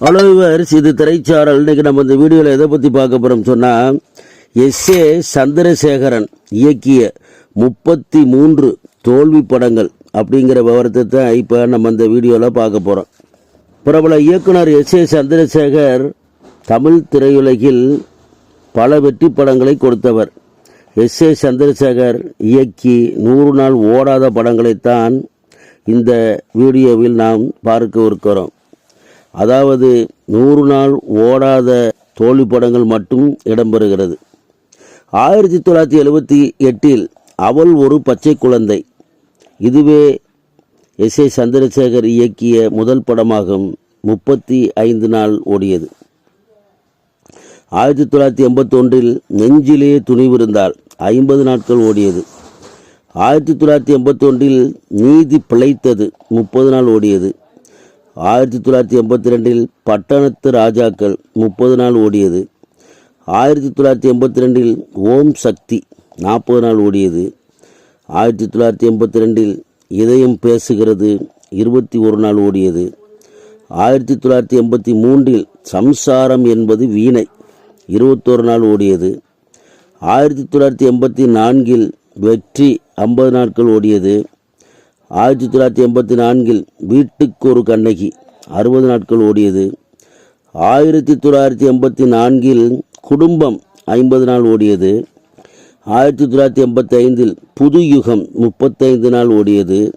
Hello இது திரைச்சாரல். இன்றைக்கி நம்ம இந்த வீடியோவில் எதை பற்றி பார்க்க போகிறோம் சொன்னால் எஸ் ஏ சந்திரசேகரன் இயக்கிய முப்பத்தி மூன்று தோல்வி படங்கள் அப்படிங்கிற விவரத்தை தான் இப்போ நம்ம இந்த வீடியோவில் பார்க்க போகிறோம் பிரபல இயக்குனர் எஸ் ஏ சந்திரசேகர் தமிழ் திரையுலகில் பல வெற்றி படங்களை கொடுத்தவர். எஸ் ஏ சந்திரசேகர் இயக்கி நூறு நாள் ஓடாத படங்களைத்தான் இந்த வீடியோவில் நாம் பார்க்க இருக்கிறோம். அதாவது நூறு நாள் ஓடாத தோல்வி படங்கள் மட்டும் இடம்பெறுகிறது. ஆயிரத்தி தொள்ளாயிரத்தி எழுபத்தி எட்டில் அவள் ஒரு பச்சை குழந்தை. இதுவே எஸ் ஏ சந்திரசேகர் இயக்கிய முதல் படமாகும் முப்பத்தி ஐந்து நாள் ஓடியது. ஆயிரத்தி தொள்ளாயிரத்தி எண்பத்தொன்றில் நெஞ்சிலே துணிவிருந்தால் ஐம்பது நாட்கள் ஓடியது. ஆயிரத்தி தொள்ளாயிரத்தி எண்பத்தொன்றில் நீதி பிழைத்தது. முப்பது நாள் ஓடியது. ஆயிரத்தி தொள்ளாயிரத்தி எண்பத்தி ரெண்டில் பட்டணத்து ராஜாக்கள் முப்பது நாள் ஓடியது. ஆயிரத்தி தொள்ளாயிரத்தி எண்பத்தி ரெண்டில் ஓம் சக்தி நாற்பது நாள் ஓடியது. ஆயிரத்தி தொள்ளாயிரத்தி எண்பத்தி ரெண்டில் இதயம் பேசுகிறது இருபத்தி ஒரு நாள் ஓடியது. ஆயிரத்தி தொள்ளாயிரத்தி எண்பத்தி மூன்றில் சம்சாரம் என்பது வீணை இருபத்தோரு நாள் ஓடியது. ஆயிரத்தி தொள்ளாயிரத்தி எண்பத்தி நான்கில் வெற்றி ஐம்பது நாட்கள் ஓடியது. ஆயிரத்தி தொள்ளாயிரத்தி எண்பத்தி நான்கில் வீட்டுக்கு ஒரு கண்ணகி அறுபது நாட்கள் ஓடியது. ஆயிரத்தி தொள்ளாயிரத்தி எண்பத்தி நான்கில் குடும்பம் ஐம்பது நாள் ஓடியது. ஆயிரத்தி தொள்ளாயிரத்தி எண்பத்தி ஐந்தில் புது யுகம் முப்பத்தைந்து நாள் ஓடியது.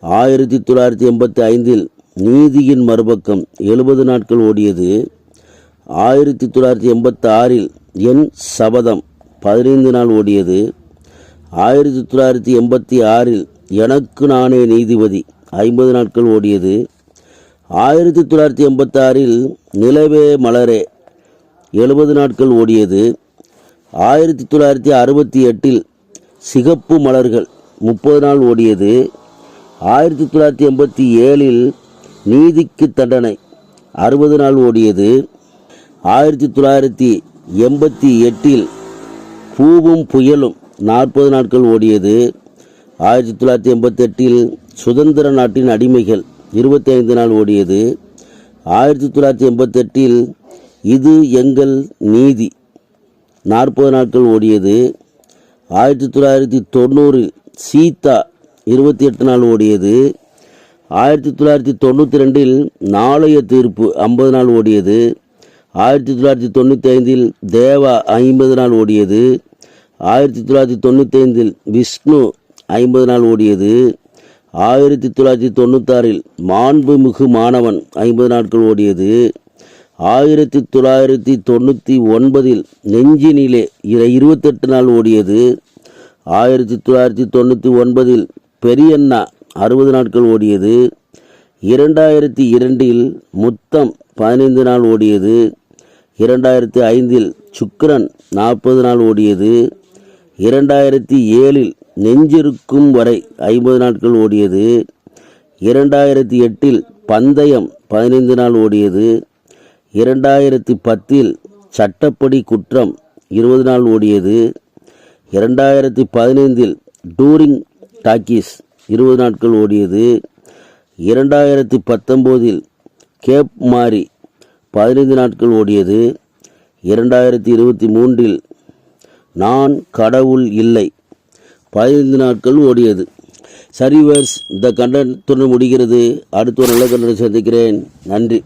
ஆயிரத்தி தொள்ளாயிரத்தி எண்பத்தி ஐந்தில் நீதியின் மறுபக்கம் எழுபது நாட்கள் ஓடியது. ஆயிரத்தி தொள்ளாயிரத்தி எண்பத்தி ஆறில் என் சபதம் பதினைந்து நாள் ஓடியது. ஆயிரத்தி தொள்ளாயிரத்தி எண்பத்தி ஆறில் எனக்கு நானே நீதிபதி. ஐம்பது நாட்கள் ஓடியது. ஆயிரத்தி தொள்ளாயிரத்தி எண்பத்தாறில் நிலவே மலரே. எழுபது நாட்கள் ஓடியது. ஆயிரத்தி தொள்ளாயிரத்தி அறுபத்தி எட்டில் சிகப்பு மலர்கள் முப்பது நாள் ஓடியது. ஆயிரத்தி தொள்ளாயிரத்தி எண்பத்தி ஏழில் நீதிக்கு தண்டனை அறுபது நாள் ஓடியது. ஆயிரத்தி தொள்ளாயிரத்தி எண்பத்தி எட்டில் பூவும் புயலும் நாற்பது நாட்கள் ஓடியது. ஆயிரத்தி தொள்ளாயிரத்தி எண்பத்தெட்டில் சுதந்திர நாட்டின் அடிமைகள் இருபத்தி ஐந்து நாள் ஓடியது. ஆயிரத்தி தொள்ளாயிரத்தி எண்பத்தெட்டில் இது எங்கள் நீதி. நாற்பது நாட்கள் ஓடியது. ஆயிரத்தி தொள்ளாயிரத்தி தொண்ணூறில் சீதா இருபத்தி எட்டு நாள் ஓடியது. ஆயிரத்தி தொள்ளாயிரத்தி தொண்ணூற்றி ரெண்டில் நாளைய தீர்ப்பு ஐம்பது நாள் ஓடியது. ஆயிரத்தி தொள்ளாயிரத்தி தொண்ணூற்றி ஐந்தில் தேவா ஐம்பது நாள் ஓடியது. ஆயிரத்தி தொள்ளாயிரத்தி தொண்ணூற்றி ஐந்தில் விஷ்ணு ஐம்பது நாள் ஓடியது. ஆயிரத்தி தொள்ளாயிரத்தி தொண்ணூத்தாறில் மாண்புமிகு மாணவன் ஐம்பது நாட்கள் ஓடியது. ஆயிரத்தி தொள்ளாயிரத்தி தொண்ணூற்றி ஒன்பதில் நெஞ்சினிலே இதை இருபத்தெட்டு நாள் ஓடியது. ஆயிரத்தி தொள்ளாயிரத்தி தொண்ணூற்றி ஒன்பதில் பெரியண்ணா அறுபது நாட்கள் ஓடியது. இரண்டாயிரத்தி இரண்டில் முத்தம் பதினைந்து நாள் ஓடியது. இரண்டாயிரத்தி ஐந்தில் சுக்கரன் நாற்பது நாள் ஓடியது. இரண்டாயிரத்தி ஏழில் நெஞ்சிருக்கும் வரை ஐம்பது நாட்கள் ஓடியது. இரண்டாயிரத்தி எட்டில் பந்தயம் பதினைந்து நாள் ஓடியது. இரண்டாயிரத்தி பத்தில் சட்டப்படி குற்றம் இருபது நாள் ஓடியது. இரண்டாயிரத்தி பதினைந்தில் டூரிங் டாக்கீஸ் இருபது நாட்கள் ஓடியது. இரண்டாயிரத்தி பத்தொம்போதில் கேப் மாரி பதினைந்து நாட்கள் ஓடியது. இரண்டாயிரத்தி இருபத்தி மூன்றில் நான் கடவுள் இல்லை பதினைந்து நாட்கள் ஓடியது. சரிவர்ஸ் இந்த கண்டனத்துடன் முடிகிறது. அடுத்த ஒரு நல்ல கண்டனை சந்திக்கிறேன். நன்றி.